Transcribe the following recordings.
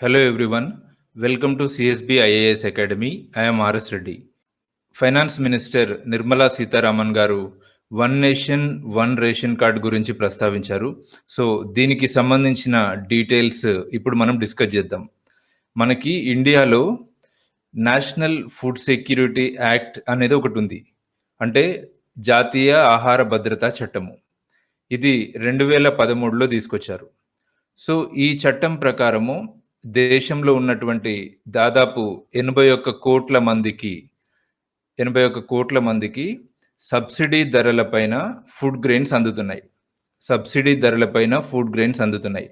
Hello everyone. Welcome to CSB IAS Academy. I am RS Reddy. Finance minister Nirmala Sitharaman garu one nation one ration card గురించి ప్రస్తావించారు so దీనికి సంబంధించిన details ఇప్పుడు మనం discuss చేద్దాం మనకి ఇండియాలో నేషనల్ ఫుడ్ సెక్యూరిటీ యాక్ట్ అనేది ఒకటి ఉంది అంటే జాతీయ ఆహార భద్రతా చట్టము ఇది రెండు వేల పదమూడులో తీసుకొచ్చారు సో ఈ చట్టం ప్రకారము దేశంలో ఉన్నటువంటి దాదాపు ఎనభై ఒక్క కోట్ల మందికి ఎనభై ఒక్క కోట్ల మందికి సబ్సిడీ ధరలపైన ఫుడ్ గ్రెయిన్స్ అందుతున్నాయి. సబ్సిడీ ధరలపైన ఫుడ్ గ్రెయిన్స్ అందుతున్నాయి.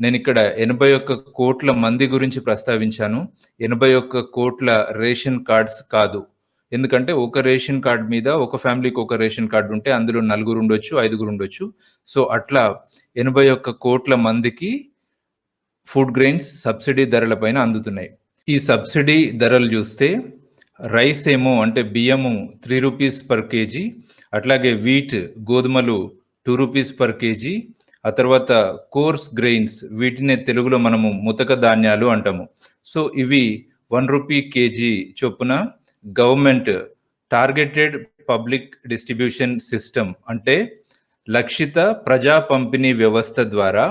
నేను ఇక్కడ ఎనభై ఒక్క కోట్ల మంది గురించి ప్రస్తావించాను. ఎనభై ఒక్క కోట్ల రేషన్ కార్డ్స్ కాదు. ఎందుకంటే ఒక రేషన్ కార్డ్ మీద ఒక ఫ్యామిలీకి ఒక రేషన్ కార్డు ఉంటే అందులో నలుగురు ఉండొచ్చు ఐదుగురు ఉండొచ్చు. సో అట్లా ఎనభై ఒక్క కోట్ల మందికి ఫుడ్ గ్రెయిన్స్ సబ్సిడీ ధరలపైన అందుతున్నాయి. ఈ సబ్సిడీ ధరలు చూస్తే రైస్ ఏమో అంటే బియ్యము త్రీ రూపీస్ పర్ కేజీ అట్లాగే వీట్ గోధుమలు టూ రూపీస్ పర్ కేజీ ఆ తర్వాత కోర్స్ గ్రెయిన్స్ వీటినే తెలుగులో మనము ముతక ధాన్యాలు అంటాము. సో ఇవి వన్ రూపీ కేజీ చొప్పున government targeted public distribution system అంటే లక్షిత ప్రజా పంపిణీ వ్యవస్థ ద్వారా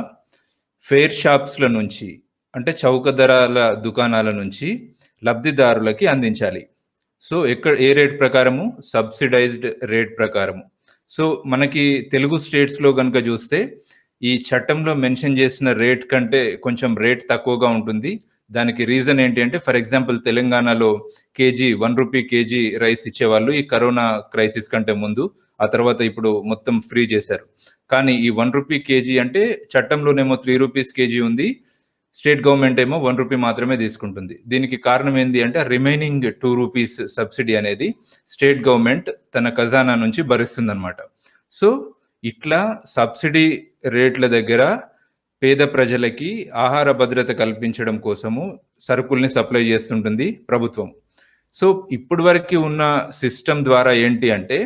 ఫేర్ షాప్స్ల నుంచి అంటే చౌక ధరల దుకాణాల నుంచి లబ్ధిదారులకి అందించాలి. సో ఎక్కడ ఏ రేట్ ప్రకారము? సబ్సిడైజ్డ్ రేట్ ప్రకారము. సో మనకి తెలుగు స్టేట్స్లో కనుక చూస్తే ఈ చట్టంలో మెన్షన్ చేసిన రేట్ కంటే కొంచెం రేట్ తక్కువగా ఉంటుంది. దానికి రీజన్ ఏంటి అంటే ఫర్ ఎగ్జాంపుల్ తెలంగాణలో KG one rupee KG rice ఇచ్చేవాళ్ళు ఈ కరోనా క్రైసిస్ కంటే ముందు. ఆ తర్వాత ఇప్పుడు మొత్తం ఫ్రీ చేశారు. కానీ ఈ వన్ రూపీ కేజీ అంటే చట్టంలోనేమో త్రీ రూపీస్ కేజీ ఉంది. స్టేట్ గవర్నమెంట్ ఏమో వన్ రూపీ మాత్రమే తీసుకుంటుంది. దీనికి కారణం ఏంటి అంటే రిమైనింగ్ టూ రూపీస్ సబ్సిడీ అనేది స్టేట్ గవర్నమెంట్ తన ఖజానా నుంచి భరిస్తుంది అనమాట సో ఇట్లా సబ్సిడీ రేట్ల దగ్గర పేద ప్రజలకి ఆహార భద్రత కల్పించడం కోసము సరుకుల్ని సప్లై చేస్తుంటుంది ప్రభుత్వం. సో ఇప్పటి వరకు ఉన్న సిస్టమ్ ద్వారా ఏంటి అంటే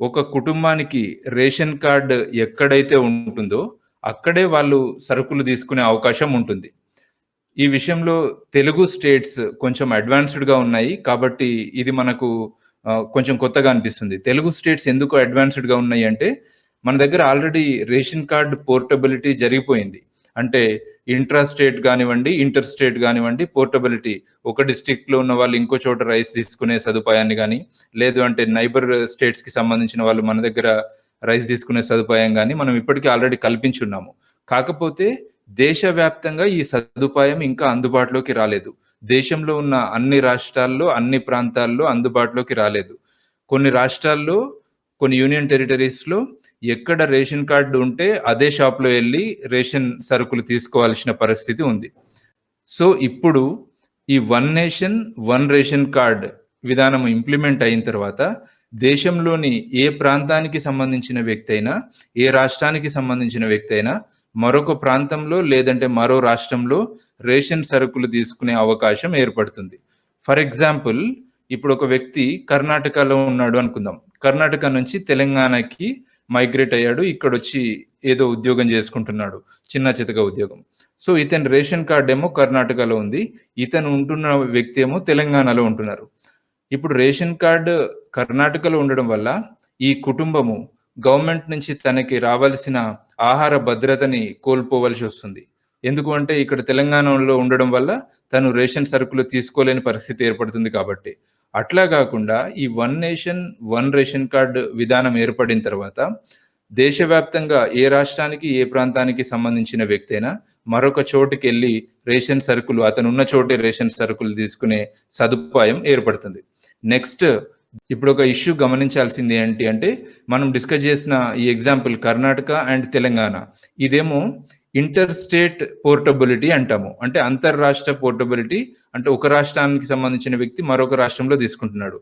ఒక కుటుంబానికి రేషన్ కార్డు ఎక్కడైతే ఉంటుందో అక్కడే వాళ్ళు సరుకులు తీసుకునే అవకాశం ఉంటుంది. ఈ విషయంలో తెలుగు స్టేట్స్ కొంచెం అడ్వాన్స్డ్గా ఉన్నాయి కాబట్టి ఇది మనకు కొంచెం కొత్తగా అనిపిస్తుంది. తెలుగు స్టేట్స్ ఎందుకు అడ్వాన్స్డ్గా ఉన్నాయి అంటే మన దగ్గర ఆల్రెడీ రేషన్ కార్డ్ పోర్టబిలిటీ జరిగిపోయింది. అంటే ఇంట్రా స్టేట్ కానివ్వండి ఇంటర్ స్టేట్ కానివ్వండి పోర్టబిలిటీ ఒక డిస్టిక్లో ఉన్న వాళ్ళు ఇంకో చోట రైస్ తీసుకునే సదుపాయాన్ని కానీ లేదు అంటే నైబర్ స్టేట్స్కి సంబంధించిన వాళ్ళు మన దగ్గర రైస్ తీసుకునే సదుపాయం కానీ మనం ఇప్పటికీ ఆల్రెడీ కల్పించున్నాము కాకపోతే దేశవ్యాప్తంగా ఈ సదుపాయం ఇంకా అందుబాటులోకి రాలేదు. దేశంలో ఉన్న అన్ని రాష్ట్రాల్లో అన్ని ప్రాంతాల్లో అందుబాటులోకి రాలేదు. కొన్ని రాష్ట్రాల్లో కొన్ని యూనియన్ టెరిటరీస్లో ఎక్కడ రేషన్ కార్డు ఉంటే అదే షాప్లో వెళ్ళి రేషన్ సరుకులు తీసుకోవాల్సిన పరిస్థితి ఉంది. సో ఇప్పుడు ఈ one nation one ration card విధానం ఇంప్లిమెంట్ అయిన తర్వాత దేశంలోని ఏ ప్రాంతానికి సంబంధించిన వ్యక్తి అయినా ఏ రాష్ట్రానికి సంబంధించిన వ్యక్తి అయినా మరొక ప్రాంతంలో లేదంటే మరో రాష్ట్రంలో రేషన్ సరుకులు తీసుకునే అవకాశం ఏర్పడుతుంది. ఫర్ ఎగ్జాంపుల్ ఇప్పుడు ఒక వ్యక్తి కర్ణాటకలో ఉన్నాడు అనుకుందాం. కర్ణాటక నుంచి తెలంగాణకి మైగ్రేట్ అయ్యాడు. ఇక్కడ వచ్చి ఏదో ఉద్యోగం చేసుకుంటున్నాడు. చిన్న చితక ఉద్యోగం. సో ఇతని రేషన్ కార్డ్ ఏమో కర్ణాటకలో ఉంది. ఇతను ఉంటున్న వ్యక్తి ఏమో తెలంగాణలో ఉంటున్నారు. ఇప్పుడు రేషన్ కార్డు కర్ణాటకలో ఉండడం వల్ల ఈ కుటుంబము గవర్నమెంట్ నుంచి తనకి రావాల్సిన ఆహార భద్రతని కోల్పోవలసి వస్తుంది. ఎందుకు అంటే ఇక్కడ తెలంగాణలో ఉండడం వల్ల తను రేషన్ సరుకులు తీసుకోలేని పరిస్థితి ఏర్పడుతుంది కాబట్టి. అట్లా కాకుండా ఈ one nation one ration card విధానం ఏర్పడిన తర్వాత దేశవ్యాప్తంగా ఏ రాష్ట్రానికి ఏ ప్రాంతానికి సంబంధించిన వ్యక్తి అయినా మరొక చోటుకి వెళ్ళి రేషన్ సరుకులు అతను ఉన్న చోటే రేషన్ సరుకులు తీసుకునే సదుపాయం ఏర్పడుతుంది. నెక్స్ట్ ఇప్పుడు ఒక ఇష్యూ గమనించాల్సింది ఏంటి అంటే మనం డిస్కస్ చేసిన ఈ ఎగ్జాంపుల్ కర్ణాటక అండ్ తెలంగాణ. ఇదేమో ఇంటర్ స్టేట్ పోర్టబిలిటీ అంటాము. అంటే అంతర్రాష్ట్ర పోర్టబిలిటీ అంటే ఒక రాష్ట్రానికి సంబంధించిన వ్యక్తి మరొక రాష్ట్రంలో తీసుకుంటున్నాడు.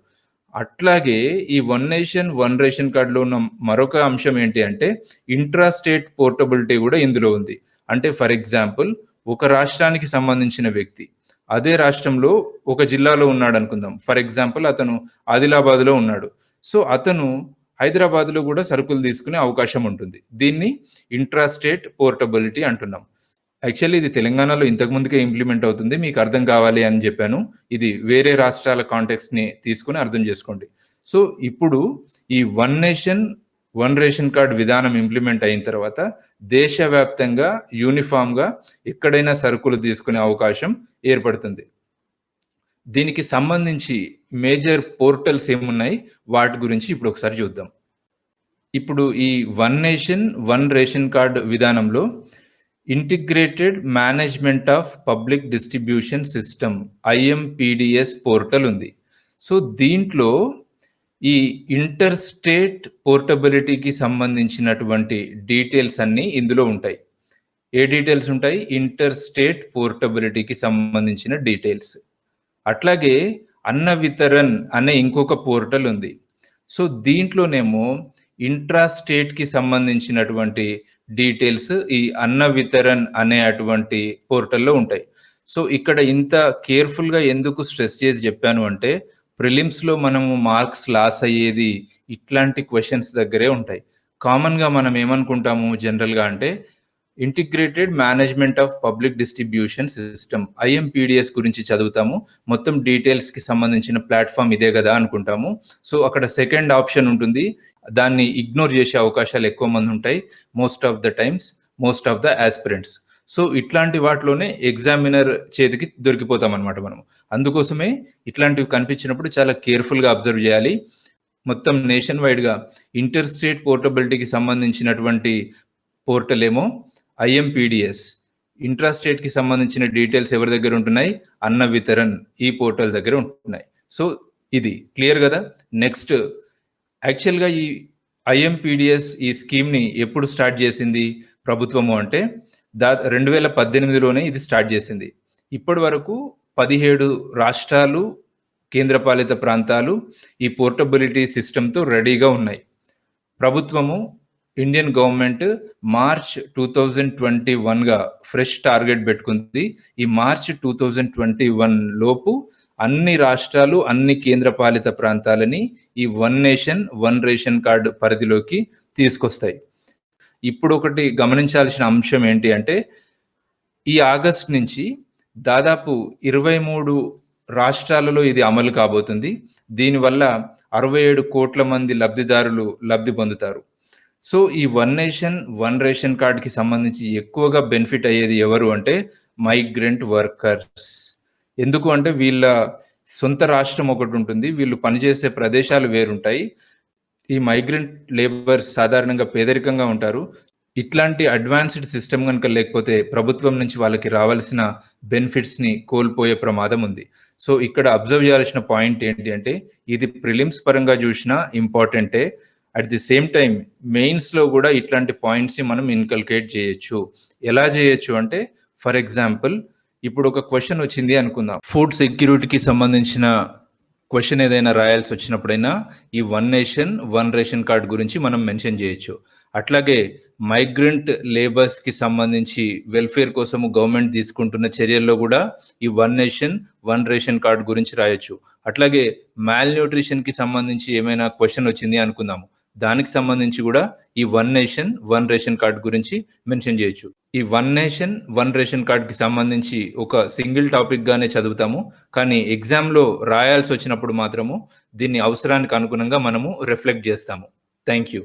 అట్లాగే ఈ వన్ నేషన్ వన్ రేషన్ కార్డులో ఉన్న మరొక అంశం ఏంటి అంటే ఇంట్రా స్టేట్ పోర్టబిలిటీ కూడా ఇందులో ఉంది. అంటే ఫర్ ఎగ్జాంపుల్ ఒక రాష్ట్రానికి సంబంధించిన వ్యక్తి అదే రాష్ట్రంలో ఒక జిల్లాలో ఉన్నాడు అనుకుందాం. ఫర్ ఎగ్జాంపుల్ అతను ఆదిలాబాద్లో ఉన్నాడు. సో అతను హైదరాబాద్లో కూడా సరుకులు తీసుకునే అవకాశం ఉంటుంది. దీన్ని ఇంట్రా స్టేట్ పోర్టబిలిటీ అంటున్నాం. యాక్చువల్లీ ఇది తెలంగాణలో ఇంతకు ముందుకే ఇంప్లిమెంట్ అవుతుంది. మీకు అర్థం కావాలి అని చెప్పాను. ఇది వేరే రాష్ట్రాల కాంటెక్స్ని తీసుకుని అర్థం చేసుకోండి. సో ఇప్పుడు ఈ one nation one ration card విధానం ఇంప్లిమెంట్ అయిన తర్వాత దేశవ్యాప్తంగా యూనిఫామ్గా ఎక్కడైనా సరుకులు తీసుకునే అవకాశం ఏర్పడుతుంది. దీనికి సంబంధించి మేజర్ పోర్టల్స్ ఏమున్నాయి? వాటి గురించి ఇప్పుడు ఒకసారి చూద్దాం. ఇప్పుడు ఈ one nation one ration card విధానంలో integrated management of public distribution system IMPDS portal ఉంది. సో దీంట్లో ఈ ఇంటర్ స్టేట్ పోర్టబిలిటీకి సంబంధించినటువంటి డీటెయిల్స్ అన్నీ ఇందులో ఉంటాయి. ఏ డీటెయిల్స్ ఉంటాయి? ఇంటర్ స్టేట్ పోర్టబిలిటీకి సంబంధించిన డీటెయిల్స్. అట్లాగే అన్న వితరన్ అనే ఇంకొక పోర్టల్ ఉంది. సో దీంట్లోనేమో ఇంట్రా స్టేట్కి సంబంధించినటువంటి డీటెయిల్స్ ఈ అన్న వితరన్ అనే అటువంటి పోర్టల్లో ఉంటాయి. సో ఇక్కడ ఇంత కేర్ఫుల్గా ఎందుకు స్ట్రెస్ చేసి చెప్పాను అంటే ప్రిలిమ్స్లో మనము మార్క్స్ లాస్ అయ్యేది ఇట్లాంటి క్వశ్చన్స్ దగ్గరే ఉంటాయి. కామన్గా మనం ఏమనుకుంటాము జనరల్గా అంటే integrated management of public distribution system IMPDS గురించి చదువుతాము. మొత్తం డీటెయిల్స్కి సంబంధించిన ప్లాట్ఫామ్ ఇదే కదా అనుకుంటాము. సో అక్కడ సెకండ్ ఆప్షన్ ఉంటుంది. దాన్ని ఇగ్నోర్ చేసే అవకాశాలు ఎక్కువ మంది ఉంటాయి. Most of the times most of the aspirants so ఇట్లాంటి వాటిలోనే ఎగ్జామినర్ చేతికి దొరికిపోతాం అనమాట మనం. అందుకోసమే ఇట్లాంటివి కనిపించినప్పుడు చాలా కేర్ఫుల్గా అబ్జర్వ్ చేయాలి. మొత్తం నేషన్ వైడ్గా ఇంటర్ స్టేట్ పోర్టబిలిటీకి సంబంధించినటువంటి పోర్టల్ ఏమో ఐఎంపీడిఎస్. ఇంట్రాస్టేట్కి సంబంధించిన డీటెయిల్స్ ఎవరి దగ్గర ఉంటున్నాయి? అన్న వితరన్ ఈ పోర్టల్ దగ్గర ఉంటున్నాయి. సో ఇది క్లియర్ కదా? నెక్స్ట్ యాక్చువల్గా ఈ ఐఎంపీడిఎస్ ఈ స్కీమ్ని ఎప్పుడు స్టార్ట్ చేసింది ప్రభుత్వము అంటే దా రెండు వేల పద్దెనిమిదిలోనే ఇది స్టార్ట్ చేసింది. ఇప్పటి వరకు పదిహేడు రాష్ట్రాలు కేంద్రపాలిత ప్రాంతాలు ఈ పోర్టబిలిటీ సిస్టంతో రెడీగా ఉన్నాయి. ప్రభుత్వము Indian government March two thousand twenty వన్గా ఫ్రెష్ టార్గెట్ పెట్టుకుంది. ఈ March two thousand twenty one లోపు అన్ని రాష్ట్రాలు అన్ని కేంద్రపాలిత ప్రాంతాలని ఈ one nation one ration card పరిధిలోకి తీసుకొస్తాయి. ఇప్పుడు ఒకటి గమనించాల్సిన అంశం ఏంటి అంటే ఈ ఆగస్ట్ నుంచి దాదాపు ఇరవై మూడు రాష్ట్రాలలో ఇది అమలు కాబోతుంది. దీనివల్ల అరవై ఏడు కోట్ల మంది లబ్ధిదారులు లబ్ధి పొందుతారు. సో ఈ వన్ నేషన్ వన్ రేషన్ కార్డ్కి సంబంధించి ఎక్కువగా బెనిఫిట్ అయ్యేది ఎవరు అంటే మైగ్రెంట్ వర్కర్స్. ఎందుకు అంటే వీళ్ళ సొంత రాష్ట్రం ఒకటి ఉంటుంది వీళ్ళు పనిచేసే ప్రదేశాలు వేరుంటాయి. ఈ మైగ్రెంట్ లేబర్స్ సాధారణంగా పేదరికంగా ఉంటారు. ఇట్లాంటి అడ్వాన్స్డ్ సిస్టమ్ కనుక లేకపోతే ప్రభుత్వం నుంచి వాళ్ళకి రావాల్సిన బెనిఫిట్స్ని కోల్పోయే ప్రమాదం ఉంది. సో ఇక్కడ అబ్జర్వ్ చేయాల్సిన పాయింట్ ఏంటి అంటే ఇది ప్రిలిమ్స్ పరంగా చూసినా ఇంపార్టెంటే. అట్ ది సేమ్ టైం మెయిన్స్లో కూడా ఇట్లాంటి పాయింట్స్ని మనం ఇన్కల్కేట్ చేయొచ్చు. ఎలా చేయొచ్చు అంటే ఫర్ ఎగ్జాంపుల్ ఇప్పుడు ఒక క్వశ్చన్ వచ్చింది అనుకుందాం. ఫుడ్ సెక్యూరిటీకి సంబంధించిన క్వశ్చన్ ఏదైనా రాయాల్సి వచ్చినప్పుడైనా ఈ one nation one ration card గురించి మనం మెన్షన్ చేయొచ్చు. అట్లాగే మైగ్రెంట్ లేబర్స్కి సంబంధించి వెల్ఫేర్ కోసము గవర్నమెంట్ తీసుకుంటున్న చర్యల్లో కూడా ఈ one nation one ration card గురించి రాయొచ్చు. అట్లాగే మాల్ న్యూట్రిషన్కి సంబంధించి ఏమైనా క్వశ్చన్ వచ్చింది అనుకుందాము. దానికి సంబంధించి కూడా ఈ one nation one ration card గురించి మెన్షన్ చేయొచ్చు. ఈ వన్ నేషన్ వన్ రేషన్ కార్డుకి సంబంధించి ఒక సింగిల్ టాపిక్ గానే చదువుతాము. కానీ ఎగ్జామ్లో రాయాల్సి వచ్చినప్పుడు మాత్రము దీన్ని అవసరానికి అనుగుణంగా మనము రిఫ్లెక్ట్ చేస్తాము. Thank you